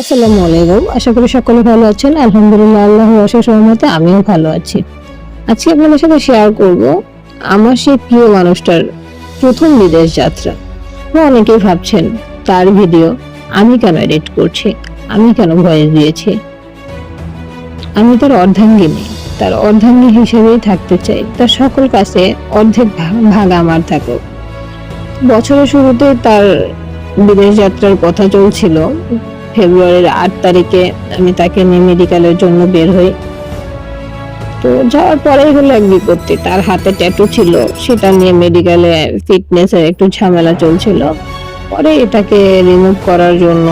আসসালামু আলাইকুম। আশা করি সকলে ভালো আছেন। আলহামদুলিল্লাহ আল্লাহ অশেষ আমিও ভালো আছি। আজকে আপনাদের সাথে শেয়ার করব আমার সেই প্রিয় মানুষটার প্রথম বিদেশ যাত্রা। অনেকেই ভাবছেন, তার ভিডিও আমি কেন এডিট করছি? আমি কেন ভয়েস দিয়েছি? আমি তার অর্ধাঙ্গিনী। তার অর্ধাঙ্গী হিসেবেই থাকতে চাই। তার সকল কাছে অর্ধেক ভাগ আমার থাকুক। বছরের শুরুতে তার বিদেশ যাত্রার কথা চলছিল। ফেব্রুয়ারির আট তারিখে আমি তাকে নিয়ে মেডিকেলের জন্য বের হই। তো যাওয়ার পরেই হলো এক বিপত্তি। তার হাতে ট্যাটু ছিল, সেটা নিয়ে মেডিকেলে ফিটনেসের একটু ঝামেলা চলছিল। পরে এটাকে রিমুভ করার জন্য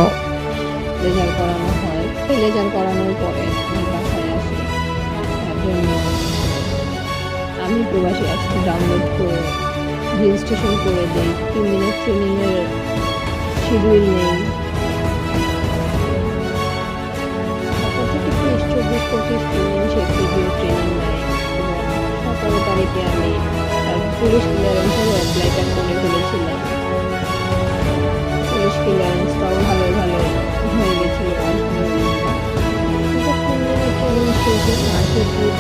ডাউনলোড করে রেজিস্ট্রেশন করে দিই। তিন দিনের ট্রেনিংয়ের শিডিউল নেই। সতেরো তারিখে আমি পুলিশ ক্লিয়ারেন্সের অ্যাপ্লাইটা করে ফেলেছিলাম পুলিশ ক্লিয়ারেন্সটাও ভালো ভালো হয়ে গেছিল। মাসে দুই